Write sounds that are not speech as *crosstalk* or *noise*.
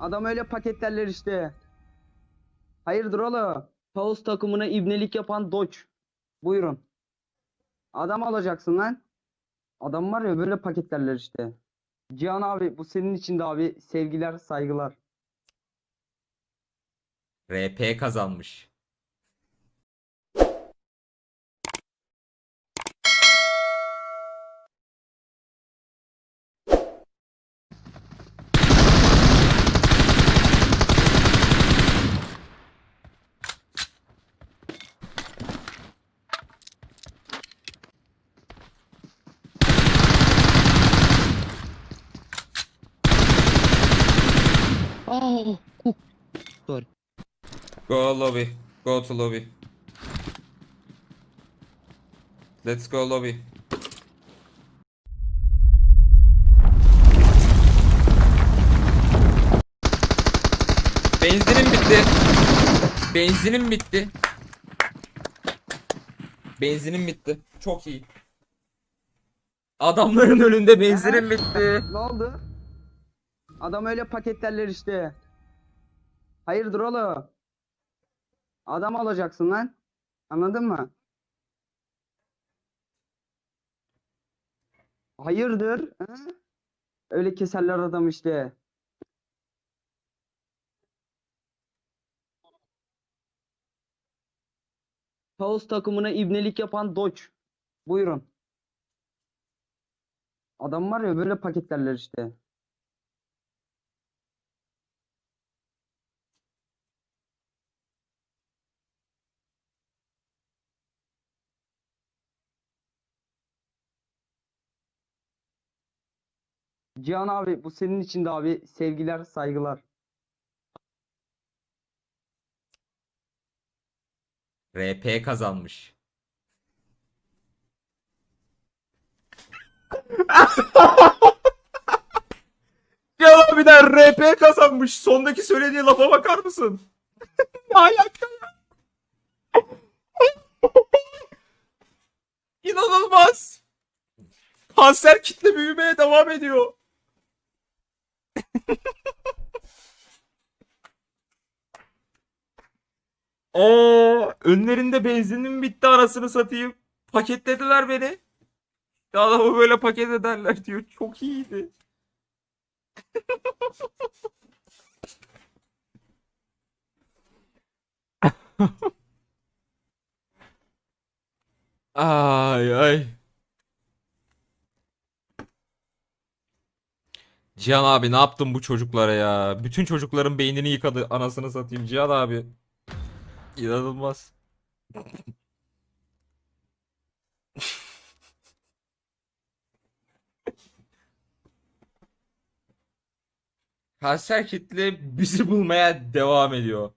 Adam öyle paketlerler işte. Hayırdır oğlum? Tavus takımına ibnelik yapan Doç. Buyurun. Adam alacaksın lan. Adam var ya böyle paketlerler işte. Cihan abi bu senin için de abi sevgiler saygılar. RP kazanmış. Oh, Sorry. Go lobby. Go to lobby. Let's go lobby. Benzinim bitti. Benzinim bitti. Benzinim bitti. Çok iyi. Adamların önünde benzinim bitti. Ne oldu? Adam öyle paketlerler işte. Hayırdır oğlum? Adam alacaksın lan. Anladın mı? Hayırdır? hı? Öyle keserler adam işte. Tavus takımına ibnelik yapan Doç. Buyurun. Adam var ya böyle paketlerler işte. Cihan abi bu senin için de abi sevgiler saygılar. RP kazanmış. *laughs* Ya abiden RP kazanmış. Sondaki söylediği lafa bakar mısın? *laughs* ne alaka ya? İnanılmaz. Kanser kitle büyümeye devam ediyor. *laughs* Aa, önlerinde benzinim bitti arasını satayım. Paketlediler beni. Adamı böyle paket ederler diyor. Çok iyiydi. *laughs* ay ay. Cihan abi ne yaptın bu çocuklara ya? Bütün çocukların beynini yıkadı anasını satayım Cihan abi. İnanılmaz. Kanser kitle bizi bulmaya devam ediyor.